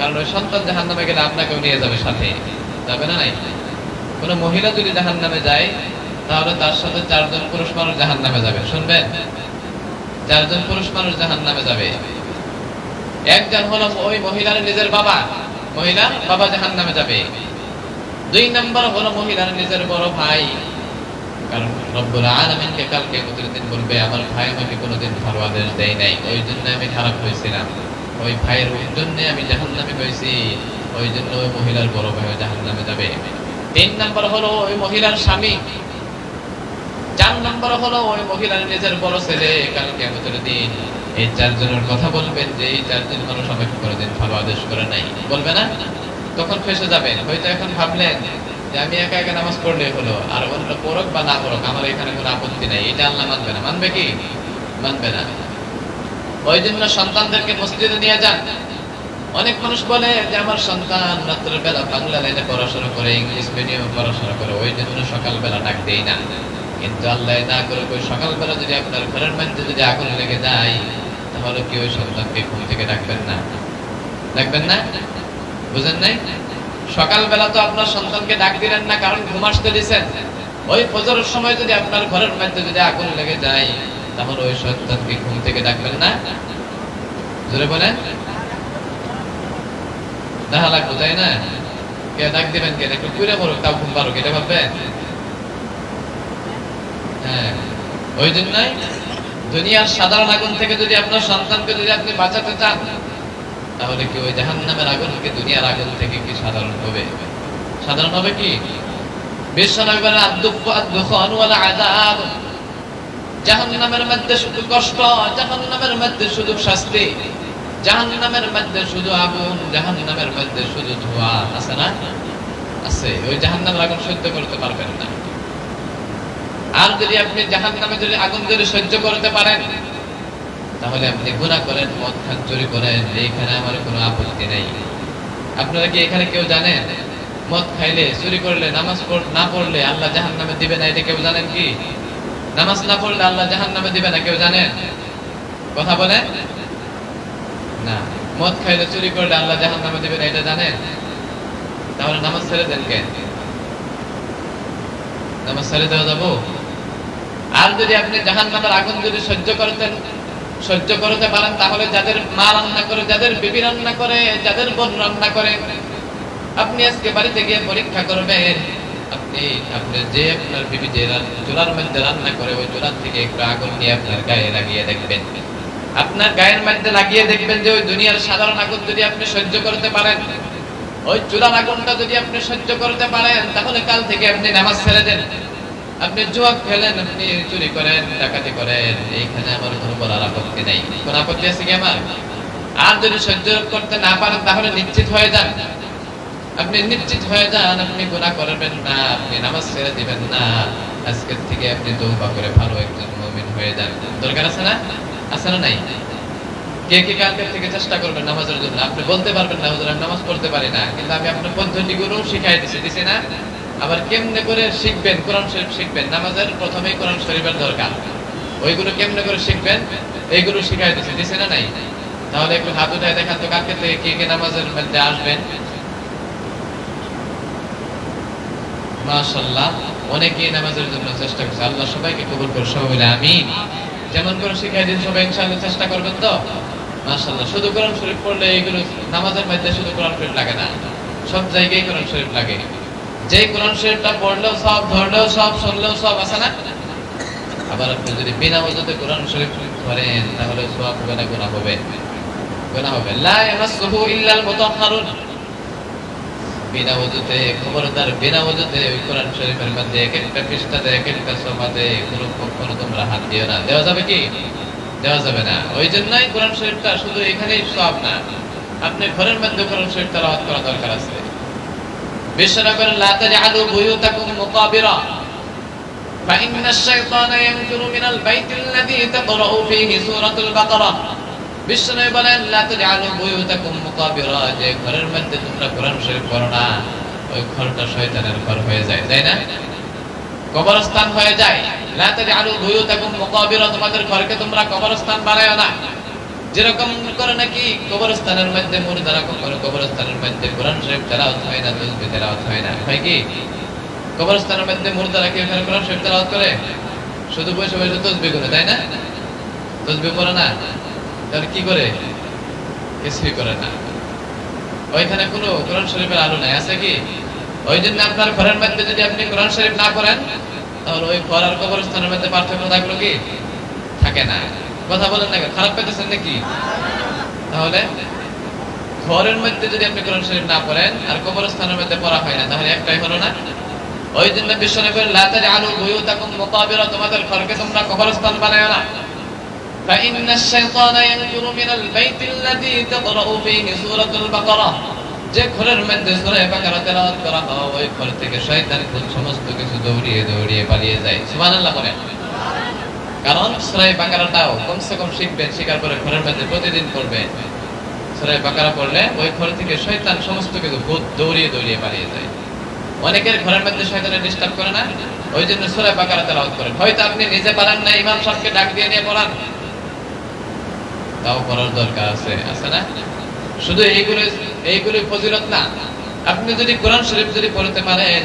কারণ ওই সন্তান জাহান নামে গেলে আপনাকেও নিয়ে যাবে সাথে। যাবে না নাই? কোনো মহিলা যদি জাহান নামে যায়, তাহলে তার সাথে চারজন পুরুষ মানুষ জাহান নামে যাবে। শুনবেন? চারজন পুরুষ মানুষ জাহান নামে যাবে। একজন হলো ওই মহিলার নিজের বাবা। মহিলা, বাবা জাহান নামে যাবে। দুই নম্বর হলো মহিলার নিজের বড় ভাই। কারণ রব্বুল আলামিনকে কালকে দিন বলবে, আমার ভাই আমাকে কোনোদিন ভালো আদেশ দেয় নাই। ওই জন্য আমি খারাপ হয়েছিলাম। ওই ভাইয়ের জন্য আমি জাহান্নামে হয়েছি ওই জন্য ওই মহিলার বড় ভাই জাহান্নামে যাবে। তিন নম্বর হলো ওই মহিলার স্বামী। চার নম্বর হলো ওই মহিলার নিজের বড় ছেলে কালকে আমাদের দিন এই চারজনের কথা বলবেন যে, এই চারজন মানুষ আমাকে কোনোদিন ভালো আদেশ করে নাই। বলবে না? তখন ফেসে যাবেন। হয়তো এখন ভাবলেন যে, আমি একা একা নামাজ পড়লে হলো, আর অন্য পড়ক বা না পড়ক, আমার এখানে কোনো আপত্তি নাই, এটা আল্লাহ মানবে না। মানবে কি? মানবে না। ওই জন্য সন্তানদেরকে মসজিদে নিয়ে যান। অনেক মানুষ বলে যে, আমার সন্তান রাত্রের বেলা বাংলা লাইনে পড়াশোনা করে, ইংলিশ মিডিয়ামে পড়াশোনা করে ওই জন্য সকালবেলা ডাক দেই না। কিন্তু আল্লাহ না করে ওই সকালবেলা যদি আপনার ঘরের মধ্যে যদি আগুন লেগে যায়, তাহলে কি ওই সন্তানকে ঘুম থেকে ডাকবেন না? ডাকবেন না? বুঝেন নাই? সকালবেলা তো আপনার সন্তানকে ডাক দিলেন না, কারণ ঘুম আসতে দিছেন। ওই ফজরের সময় যদি আপনার ঘরের মধ্যে যদি আগুন লেগে যায় তাহলে ওই সন্তানকে ঘুম থেকে ডাকবেন না? জোরে বলেন। দেখা লাগবো, তাই না? কে ডাক দিবেন একটু তাও ঘুম এটা ভাববেন? হ্যাঁ দুনিয়ার সাধারণ আগুন থেকে যদি আপনার সন্তানকে যদি আপনি বাঁচাতে চান, তাহলে কি ওই জাহান নামের আগুন থেকে দুনিয়ার আগুন থেকে কি সাধারণ হবে? সাধারণ হবে কি? বিশ্বনবী বলেন জাহান্নামের মধ্যে শুধু কষ্ট, জাহান্নামের মধ্যে শুধু শাস্তি। জাহান্নামের মধ্যে শুধু আগুন, জাহান্নামের মধ্যে শুধু আছে না? আছে। ওই জাহান্নামের আগুন সহ্য করতে পারবেন না। আর যদি আপনি জাহান্নামে যদি আগুন যদি সহ্য করতে পারেন, তাহলে আপনি গুনাহ করেন, মদ খান, চুরি করেন, এইখানে আমার কোনো আপত্তি নেই। আপনারা কি এখানে কেউ জানেন? মদ খাইলে, চুরি করলে, নামাজ না পড়লে আল্লাহ জাহান নামে দিবে না, এটা কেউ জানেন কি? নামাজ না পড়লে আল্লাহ জাহান নামে দিবে না, কেউ জানেন কথা বলেন না। মদ খাইলে চুরি করলে আল্লাহ জাহান নামে দিবে না, এটা জানেন তাহলে নামাজ ছেড়ে দেন কেন নামাজ ছেড়ে দেওয়া যাব? আর যদি আপনি জাহান নামের আগুন যদি সহ্য করতেন, সহ্য করতে পারেন, তাহলে যাদের মা রান্না করে, যাদের বিবি রান্না করে, যাদের বোন রান্না করে, আপনি আজকে বাড়িতে গিয়ে পরীক্ষা করবেন। আপনি আপনি যে আপনার বিবি যে চুলার মধ্যে রান্না করে, ওই চুলার থেকে একটু আগুন নিয়ে আপনার গায়ে লাগিয়ে দেখবেন। আপনার গায়ের মধ্যে লাগিয়ে দেখবেন যে ওই দুনিয়ার সাধারণ আগুন যদি আপনি সহ্য করতে পারেন, ওই চুলার আগুনটা যদি আপনি সহ্য করতে পারেন, তাহলে কাল থেকে আপনি নামাজ ছেড়ে দেন। আপনি জুয়া খেলেন, আপনি চুরি করেন, ডাকাতি করেন, এইখানে আমার কোনো বলার আপত্তি নেই। কোন আপত্তি আছে কি আমার? আর যদি সহ্য করতে না পারেন, তাহলে নিশ্চিত হয়ে যান। আপনি নিশ্চিত হয়ে যান, আপনি গুনাহ করবেন না, আপনি নামাজ ছেড়ে দিবেন না। আজকের থেকে আপনি তৌবা করে ভালো একজন মুমিন হয়ে যান। দরকার আছে না? আছে না নাই? কেমনে করে শিখবেন? শরীফ শিখবেন? নামাজের শরীফের দরকার। কেমনে করে শিখবেন? এইগুলো দিছে না নাই? তাহলে একটু হাত উঠায় দেখান তো কালকে থেকে কে কে নামাজের মধ্যে আসবেন। মাশাআল্লাহ, অনেকেই নামাজের জন্য চেষ্টা করছে। আল্লাহ সবাইকে কবুল করে সবাই বলে আমিন। যেমন করে শিখাই দিন সবাই, ইনশাআল্লাহ চেষ্টা করবেন তো? মাশাআল্লাহ, শুধু কোরআন শরীফ পড়লে এইগুলো নামাজের মধ্যে শুধু কোরআন শরীফ লাগে না। সব জায়গায় কোরআন শরীফ লাগে। যে কোরআন শরীফটা পড়লেও সব ধরলেও সব, শুনলেও সব আছে না? আবার আপনি যদি বিনা ওজুতে কোরআন শরীফ ধরেন তাহলে সব হবে না গুনাহ হবে। গুনাহ হবে। লা ইয়ামাসসুহু ইল্লাল মুতাহহারুন বিনা ওজুতে খবরদার বিনা ওজুতে ওই কোরআন শরীফের মধ্যে এক একটা পৃষ্ঠাতে এক একটা সমাতে কোনো কখনো তোমরা হাত দিও না দেওয়া যাবে কি দেওয়া যাবে না ওই জন্যই কোরআন শরীফটা শুধু এখানেই সব না আপনি ঘরের মধ্যে কোরআন শরীফ তেলাওয়াত করা দরকার আছে বিশ্বরা করেন লা তাজআলু বুয়ুতাকুম মুকাবিরা فإن الشيطان ينفر من البيت الذي تقرأ فيه سورة البقرة বলেন, লা তাজআলু বুয়ুতাকুম মুকাবিরা যে ঘরের মধ্যে তোমরা কোরআন শরীফ পড়ো না, ওই ঘরটা শয়তানের ঘর হয়ে যায়, তাই না? কবরস্থান হয়ে যায়। লা তাজআলু বুয়ুতাকুম মুকাবিরা তোমাদের ঘরকে তোমরা কবরস্থান না। যেরকম করে নাকি কবরস্থানের মধ্যে মুর্দারা কখনো কবরস্থানের মধ্যে কোরআন শরীফ তেলাওয়াত হয় না তেলাওয়াত হয় না। হয় কি? কবরস্থানের মধ্যে ওখানে কোরআন শরীফ তেলাওয়াত করে? শুধু বসে বসে তসবিহ করে, তাই না? করে না? তাহলে কি করে? কিছুই করে না। ওইখানে কোনো কোরআন শরীফের আলো নাই, আছে কি? ওই জন্য আপনার ঘরের মধ্যে যদি আপনি কোরআন শরীফ না করেন তাহলে ওই ঘর আর কবরস্থানের মধ্যে পার্থক্য থাকল কি? থাকে না। কথা বলেন না খারাপ পেতেছেন নাকি? তাহলে ঘরের মধ্যে যদি আপনি কোরআন শরীফ না পড়েন আর কবরস্থানের মধ্যে পড়া হয় না, তাহলে একটাই হলো না। ওই জন্য বিশ্বনবী বলেন লা তাজআলু বুয়ুতাকুম মুকাবিরা তোমাদের ঘরকে তোমরা কবরস্থান বানায় না। فإن الشيطان ينفر من البيت الذي تقرأ فيه سورة البقرة যে ঘরের মধ্যে সূরা বাকারা তেলাওয়াত করা হয় ওই ঘর থেকে শয়তান খুব সমস্ত কিছু দৌড়িয়ে দৌড়িয়ে পালিয়ে যায় সুবহানাল্লাহ বলেন কারণ সূরা বাকারাটাও কমসে কম শিখবেন শেখার পরে ঘরের মধ্যে প্রতিদিন পড়বেন সূরা বাকারা পড়লে ওই ঘর থেকে শয়তান সমস্ত কিছু ভূত দৌড়িয়ে দৌড়িয়ে পালিয়ে যায় অনেকের ঘরের মধ্যে শয়তানের ডিস্টার্ব করে না ওই জন্য সূরা বাকারা তেলাওয়াত করেন হয়তো আপনি নিজে পারেন না ইমাম সাহেবকে ডাক দিয়ে নিয়ে পড়ান তাও করার দরকার আছে আছে না? শুধু এইগুলো, এইগুলি ফজিলত না। আপনি যদি কোরআন শরীফ যদি পড়তে পারেন